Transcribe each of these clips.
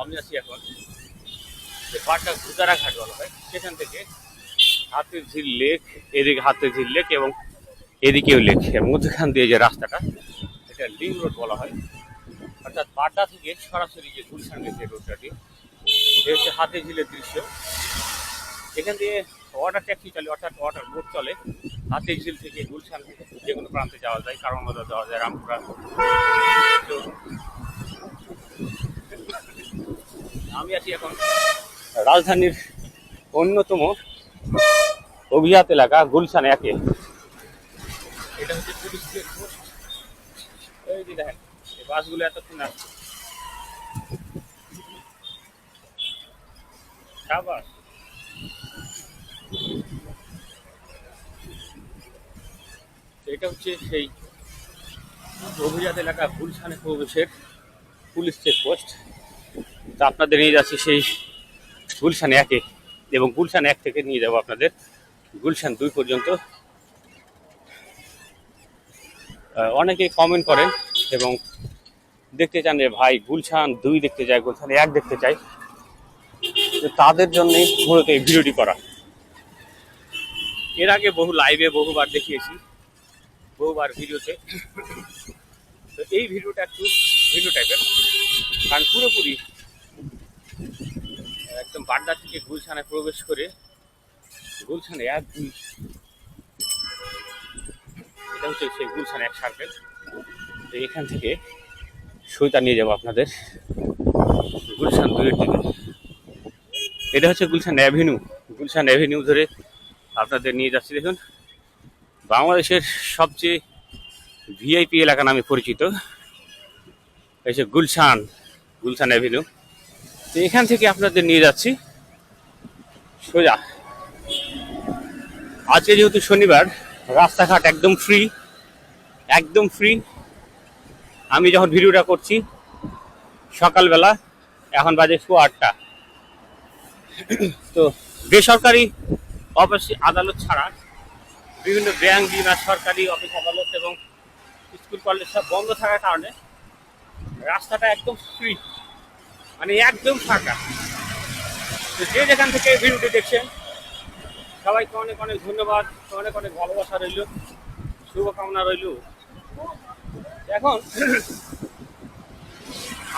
আমি আছি এখন যে পাটনা গুদারা ঘাট বলা হয়, সেখান থেকে হাতের ঝিল লেক, এদিকে হাতের ঝিল লেক এবং এদিকেও লেক মধ্যখান দিয়ে যে রাস্তাটা, এটা লিং রোড বলা হয়। অর্থাৎ পাটনা থেকে সরাসরি যে গুলশান যে রোডটাটি এ হচ্ছে হাতের ঝিলের দৃশ্য। এখান দিয়ে ওয়াটার ট্যাক্সি চলে, অর্থাৎ ওয়াটার বোট চলে। হাতের ঝিল থেকে গুলশান যে কোনো প্রান্তে যাওয়া যায় কারণ যাওয়া যায়, রামপুরা তো আমি আছি এখন রাজধানীর অন্যতম অভিজাত এলাকা গুলশান একে। এটা হচ্ছে পুলিশ চেকপোস্ট এই যে দেখেন বাসগুলো এতক্ষণ আসছে সাবাস। তো এটা হচ্ছে সেই অভিজাত এলাকা গুলশানে প্রবেশের পুলিশ চেকপোস্ট। তা আপনাদের নিয়ে যাচ্ছি সেই গুলশান একে এবং গুলশান এক থেকে নিয়ে যাব আপনাদের। গুলশান দুই পর্যন্ত। অনেকে কমেন্ট করেন এবং দেখতে চান যে ভাই গুলশান দুই দেখতে চাই গুলশান এক দেখতে চাই। তাদের জন্যই মূলত এই ভিডিওটি করা। এর আগে বহু লাইভে বহুবার দেখিয়েছি, বহুবার ভিডিওতে। তো এই ভিডিওটা একটু ভিডিও টাইপের কারণ পুরোপুরি একদম বাড্ডা থেকে গুলশানে প্রবেশ করে, গুলশানে এক দুই এটা হচ্ছে সেই গুলশান এক সার্কেল। তো এখান থেকে সইতা নিয়ে যাব আপনাদের গুলশান দুইয়ের দিকে। এটা হচ্ছে গুলশান অ্যাভিনিউ। গুলশান অ্যাভিনিউ ধরে আপনাদের নিয়ে যাচ্ছি, দেখুন। বাংলাদেশের সবচেয়ে ভিআইপি এলাকা নামে পরিচিত। যে গুলশান গুলশান অ্যাভিনিউ। তো এখান থেকে আপনাদের নিয়ে যাচ্ছি। সোজা। আজকে যেহেতু শনিবার, রাস্তাঘাট একদম ফ্রি একদম ফ্রি আমি যখন ভিডিওটা করছি, সকালবেলা, এখন বাজে শো আটটা। তো বেসরকারি অফিস আদালত ছাড়া বিভিন্ন ব্যাংক বিমা সরকারি অফিস আদালত এবং স্কুল, কলেজ সব বন্ধ থাকার কারণে রাস্তাটা একদম ফ্রি মানে একদম ফাঁকা। তো যে যেখান থেকে ভিডিওটি দেখছেন, সবাইকে অনেক অনেক ধন্যবাদ, অনেক অনেক ভালোবাসা রইল, শুভকামনা রইল। এখন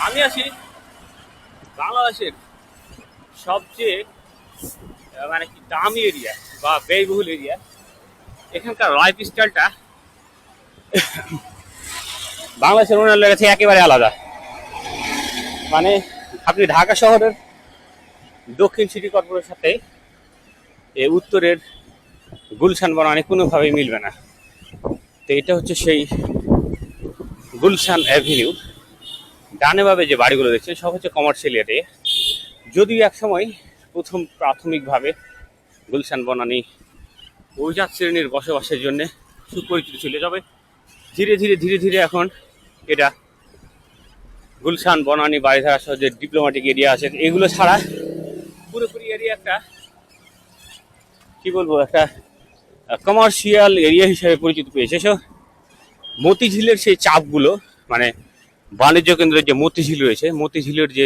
আমি আছি বাংলাদেশের সবচেয়ে মানে কি দামি এরিয়া বা ব্যয়বহুল এরিয়া এখানকার লাইফ স্টাইলটা বাংলাদেশের অন্যান্য কাছে একেবারে আলাদা। মানে আপনি ঢাকা শহরের দক্ষিণ সিটি কর্পোরেশনের সাথে এ উত্তরের গুলশান বনানি কোনোভাবেই মিলবে না। তো এটা হচ্ছে সেই গুলশান অ্যাভিনিউ। ডানে ভাবে যে বাড়িগুলো দেখছেন, সব হচ্ছে কমার্শিয়াল এরিয়া যদিও এক সময় প্রথম প্রাথমিকভাবে গুলশান বনানি অভিজাত শ্রেণির বসবাসের জন্য সুপরিচিত ছিল, তবে ধীরে ধীরে ধীরে ধীরে এখন এটা গুলশান, বনানি বাড়িধারা সহ যে ডিপ্লোম্যাটিক এরিয়া আছে, এগুলো ছাড়া পুরোপুরি এরিয়া একটা, কি বলব, একটা কমার্শিয়াল এরিয়া হিসেবে পরিচিত পেয়েছে। সো মতিঝিলের সেই চাপগুলো মানে বাণিজ্য কেন্দ্রের যে মতিঝিল রয়েছে, মতিঝিলের যে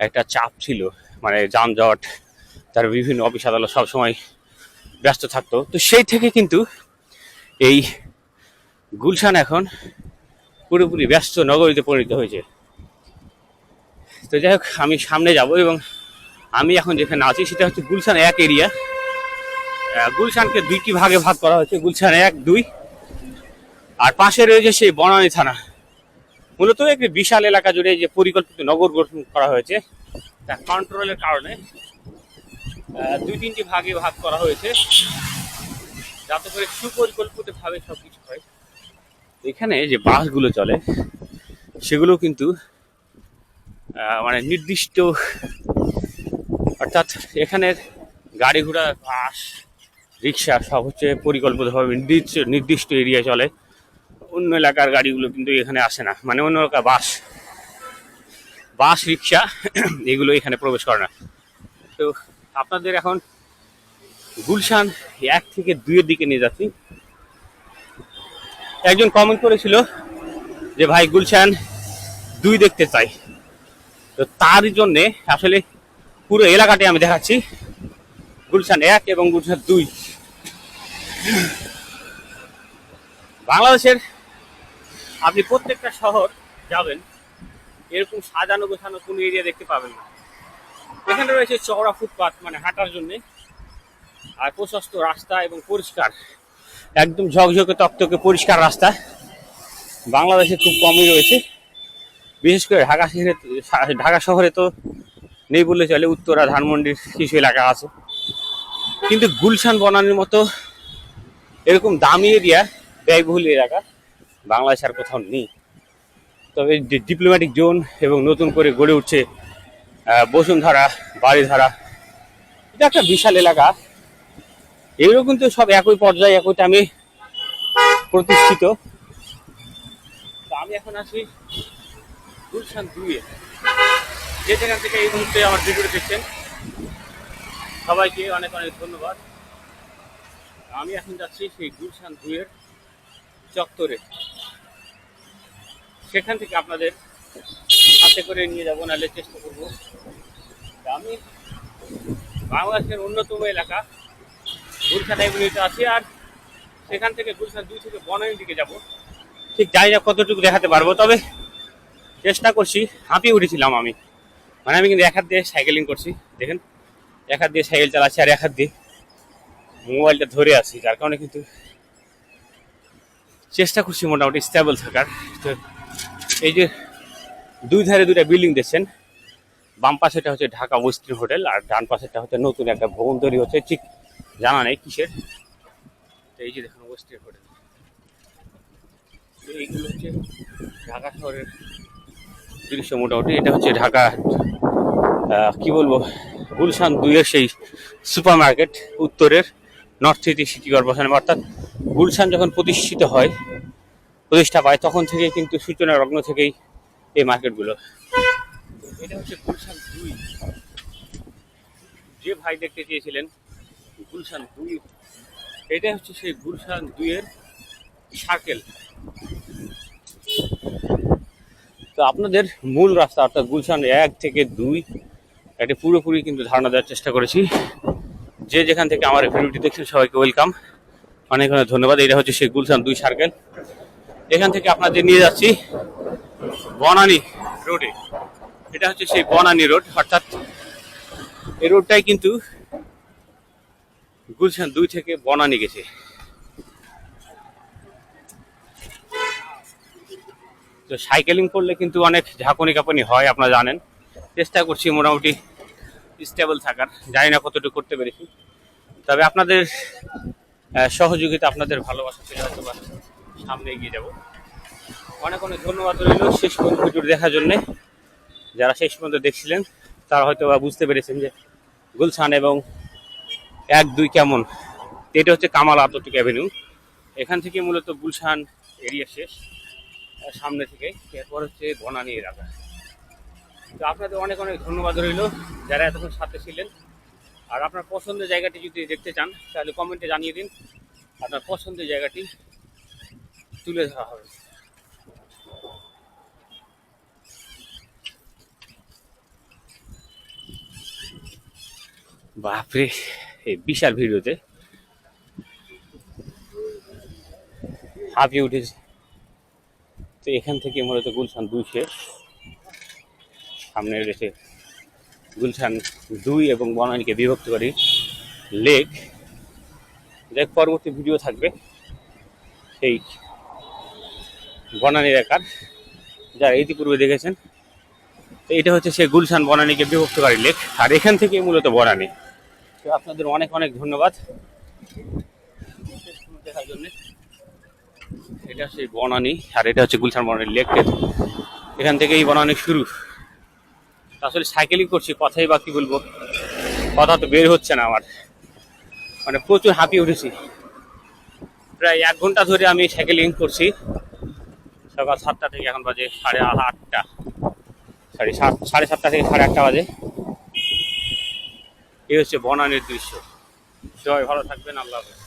একটা চাপ ছিল মানে যানজট, তার বিভিন্ন অফিস আদালত সবসময় ব্যস্ত থাকতো। তো সেই থেকে কিন্তু এই গুলশান এখন পুরোপুরি ব্যস্ত নগরীতে পরিণত হয়েছে। তো যাই হোক, আমি সামনে যাব এবং আমি এখন যেখানে আছি সেটা হচ্ছে গুলশান এক এরিয়া। গুলশানকে দুইটি ভাগে ভাগ করা হয়েছে, গুলশান এক, দুই। আর পাশে রয়েছে সেই বনানী থানা। মূলত একটি বিশাল এলাকা জুড়ে যে পরিকল্পিত নগর গঠন করা হয়েছে, তা কন্ট্রোলের কারণে দুই তিনটি ভাগে ভাগ করা হয়েছে। যাতে করে সুপরিকল্পিত ভাবে সবকিছু হয়। এখানে যে বাসগুলো চলে সেগুলো কিন্তু মানে নির্দিষ্ট, অর্থাৎ এখানের গাড়ি ঘোড়া, বাস, রিক্সা সব হচ্ছে পরিকল্পিতভাবে নির্দিষ্ট নির্দিষ্ট এরিয়া চলে। অন্য এলাকার গাড়িগুলো কিন্তু এখানে আসে না মানে অন্য এলাকা বাস। বাস, রিক্সা, এগুলো এখানে প্রবেশ করে না। তো আপনাদের এখন গুলশান এক থেকে দুইয়ের দিকে নিয়ে যাচ্ছি। একজন কমেন্ট করেছিল যে, ভাই গুলশান দুই দেখতে চাই। তো তার জন্যে আসলে পুরো এলাকাটি আমি দেখাচ্ছি। গুলশান এক এবং গুলশান দুই। বাংলাদেশের আপনি প্রত্যেকটা শহর যাবেন, এরকম সাজানো গোছানো কোনো এরিয়া দেখতে পাবেন না। এখানে রয়েছে চওড়া ফুটপাত মানে হাঁটার জন্যে। আর প্রশস্ত রাস্তা এবং পরিষ্কার। একদম ঝকঝকে তকতকে পরিষ্কার রাস্তা। বাংলাদেশে খুব কমই রয়েছে। বিশেষ করে ঢাকা শহরে ঢাকা শহরে তো নেই বললে চলে, উত্তরা, ধানমন্ডির কিছু এলাকা আছে। কিন্তু গুলশান, বনানির মতো এরকম দামি এরিয়া, ব্যয়বহুল এলাকা বাংলাদেশ আর কোথাও নেই। তবে ডিপ্লোম্যাটিক জোন এবং নতুন করে গড়ে উঠছে বসুন্ধরা বাড়িধারা এটা একটা বিশাল এলাকা। এগুলো কিন্তু সব একই পর্যায়ে, একই টাইমে প্রতিষ্ঠিত। আমি এখন আছি গুলশান দুইয়ে। যে জায়গা থেকে এই মুহূর্তে আমার ভিডিওটা দেখছেন, সবাইকে অনেক অনেক ধন্যবাদ। আমি এখন যাচ্ছি সেই গুলশান দুইয়ের চত্বরে। সেখান থেকে আপনাদের হাতে করে নিয়ে যাব, নাহলে চেষ্টা করব। আমি বাংলাদেশের অন্যতম এলাকা গুলশান এভিনিউতে আছি আর সেখান থেকে গুলশান দুই থেকে বনানীর দিকে যাব। ঠিক জানি না কতটুকু দেখাতে পারব, তবে চেষ্টা করছি। হাঁপিয়ে উঠেছিলাম আমি। মানে আমি কিন্তু এক হাত দিয়ে সাইকেলিং করছি, দেখেন। এক হাত দিয়ে সাইকেল চালাচ্ছি আর এক হাত দিয়ে মোবাইলটা ধরে আছি, যার কারণে কিন্তু চেষ্টা করছি মোটামুটি স্টেবল থাকার। তো এই যে দুই ধারে দুইটা বিল্ডিং দেখছেন, বাম পাশেটা হচ্ছে ঢাকা ওয়েস্টার্ন হোটেল আর ডান পাশেটা হচ্ছে নতুন একটা ভবন তৈরি হচ্ছে। ঠিক জানা নেই কিসের। এই যে দেখুন ওয়েস্টার্ন হোটেল এইগুলো হচ্ছে ঢাকা শহরের দৃশ্য মোটামুটি। এটা হচ্ছে ঢাকা কি বলব, গুলশান দুইয়ের সেই সুপার মার্কেট উত্তরের নর্থ সিটি সিটি কর্পোরেশন অর্থাৎ গুলশান যখন প্রতিষ্ঠিত হয়, প্রতিষ্ঠা পায়, তখন থেকেই কিন্তু সূচনা লগ্ন থেকেই এই মার্কেটগুলো। এটা হচ্ছে গুলশান দুই। যে ভাই দেখতে চেয়েছিলেন গুলশান দুই। এটা হচ্ছে সেই গুলশান দুইয়ের সার্কেল তো আপনাদের মূল রাস্তা অর্থাৎ গুলশান এক থেকে দুই, এটা পুরোপুরি কিন্তু ধারণা দেওয়ার চেষ্টা করেছি। যে যেখান থেকে আমার ভিডিওটি দেখছেন, সবাইকে ওয়েলকাম অনেক অনেক ধন্যবাদ। এটা হচ্ছে সেই গুলশান দুই সার্কেল এখান থেকে আপনাদের নিয়ে যাচ্ছি বনানী রোডে এটা হচ্ছে সেই বনানী রোড অর্থাৎ এই রোডটাই কিন্তু গুলশান দুই থেকে বনানী গেছে। তো সাইকেলিং করলে কিন্তু অনেক ঝাঁকুনি কাঁপুনি হয়, আপনারা জানেন। চেষ্টা করছি মোটামুটি স্টেবল থাকার। জানি না কতটুকু করতে পেরেছি। তবে আপনাদের সহযোগিতা, আপনাদের ভালোবাসা পেলে হয়তো বা সামনে এগিয়ে যাব। অনেক অনেক ধন্যবাদ রইল শেষ পর্যন্ত ভিডিওটি দেখার জন্য। যারা শেষ পর্যন্ত দেখছিলেন, তারা হয়তো বুঝতে পেরেছেন যে গুলশান এবং এক, দুই কেমন? এটা হচ্ছে কামাল আতটিক অ্যাভিনিউ এখান থেকে মূলত গুলশান এরিয়া শেষ সামনে থেকে। এরপর হচ্ছে বনানী এলাকা। তো আপনাদের অনেক অনেক ধন্যবাদ রইল যারা এতক্ষণ সাথে ছিলেন। আর আপনার পছন্দের জায়গাটি যদি দেখতে চান, তাহলে কমেন্টে জানিয়ে দিন। আপনার পছন্দের জায়গাটি তুলে ধরা হবে। বাপরে! এই বিশাল ভিডিওতে। হাঁপিয়ে উঠেছে। তো এখান থেকে মূলত গুলশান দুই শেষ। সামনে রয়েছে গুলশান দুই এবং বনানীকে বিভক্তকারী লেক। দেখ পরবর্তী ভিডিও থাকবে। সেই বনানী এলাকার যারা ইতিপূর্বে দেখেছেন, তো এটা হচ্ছে সেই গুলশান বনানীকে বিভক্তকারী লেক। আর এখান থেকে মূলত বনানী। তো আপনাদের অনেক অনেক ধন্যবাদ। দেখার জন্য। এটা সেই বনানী, আর এটা হচ্ছে গুলশান বনানী লেক এখান থেকেই বনানি শুরু। আসলে সাইকেলিং করছি, কথাই বা কি বলব? কথা তো বের হচ্ছে না আমার। মানে প্রচুর হাঁপিয়ে উঠেছি। প্রায় এক ঘণ্টা ধরে আমি সাইকেলিং করছি। সকাল সাতটা থেকে এখন বাজে সাড়ে আটটা। সাত, সাড়ে সাতটা থেকে সাড়ে আটটা বাজে। এই হচ্ছে বনানের দৃশ্য। সবাই ভালো থাকবেন আল্লাহ হাফেজ।